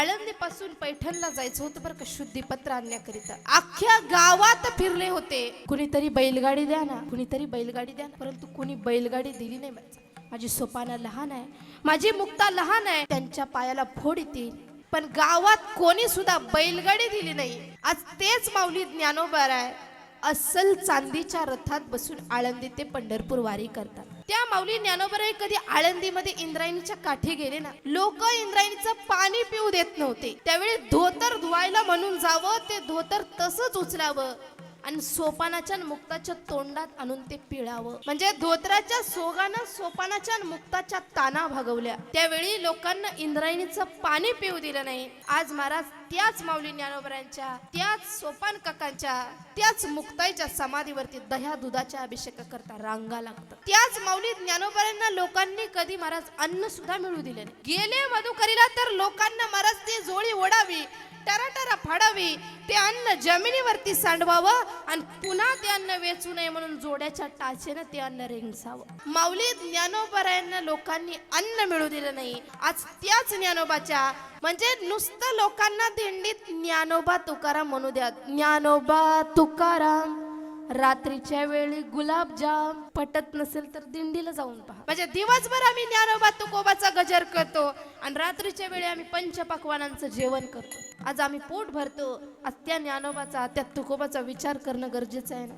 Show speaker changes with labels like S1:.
S1: आळंदीपासून पैठणला जायचं होतं बरं का शुद्धीपत्र आणण्याकरिता. अख्ख्या गावात फिरले होते. कुणीतरी बैलगाडी द्या ना कुणीतरी बैलगाडी द्या ना परंतु कुणी बैलगाडी दिली नाही माझं. माझी सोपाना लहान आहे. माझी मुक्ता लहान आहे. त्यांच्या पायाला फोड येतील पण गावात कोणी सुद्धा बैलगाडी दिली नाही. आज तेच माऊली ज्ञानोबर आहे. अस्सल चांदीच्या रथात बसून आळंदी ते पंढरपूर वारी करतात. त्या माऊली ज्ञानोबराई कधी आळंदीमध्ये इंद्रायणीच्या काठी गेले ना लोक इंद्रायणीचं पाणी पिऊ देत नव्हते. त्यावेळी धोतर धुवायला म्हणून जावं ते धोतर तसंच उचलावं. आणि सोपानाच्या मुक्ताच्या तोंडात आणून ते पिळावं. म्हणजे धोत्राच्या सोगानं सोपानाच्या मुक्ताच्या ताना भागवल्या. त्यावेळी लोकांना इंद्रायणीचं पाणी पिऊ दिलं नाही. आज महाराज त्याच माऊली ज्ञानोबरांच्या त्याच सोपान काकांच्या त्याच मुक्ताईच्या समाधीवरती दह्या दुधाच्या अभिषेक करता रांगा लागतात. त्याच माऊली ज्ञानोबरांना लोकांनी कधी महाराज अन्न सुद्धा मिळू दिले नाही. गेले मधुकरीला तर लोकांना महाराज ती जोळी ओढावी. टराटरा फाडावी ते अन्न जमिनीवरती सांडवावं आणि पुन्हा ते अन्न वेचू नये म्हणून जोड्याच्या टाचेनं ते अन्न रेंगसावं. माऊली ज्ञानोबरायांना लोकांनी अन्न मिळू दिलं नाही. आज त्याच ज्ञानोबाच्या म्हणजे नुसतं लोकांना दिंडीत ज्ञानोबा तुकाराम म्हणू द्या. ज्ञानोबा तुकाराम. रात्रीच्या वेळी गुलाबजाम पटत नसेल तर दिंडीला जाऊन पहा. म्हणजे दिवसभर आम्ही ज्ञानोबा तुकोबाचा गजर करतो आणि रात्रीच्या वेळी आम्ही पंचपक्वानांचं जेवण करतो. आज आम्ही पोट भरतो. आज त्या ज्ञानोबाचा त्या तुकोबाचा विचार करणं गरजेचं आहे ना?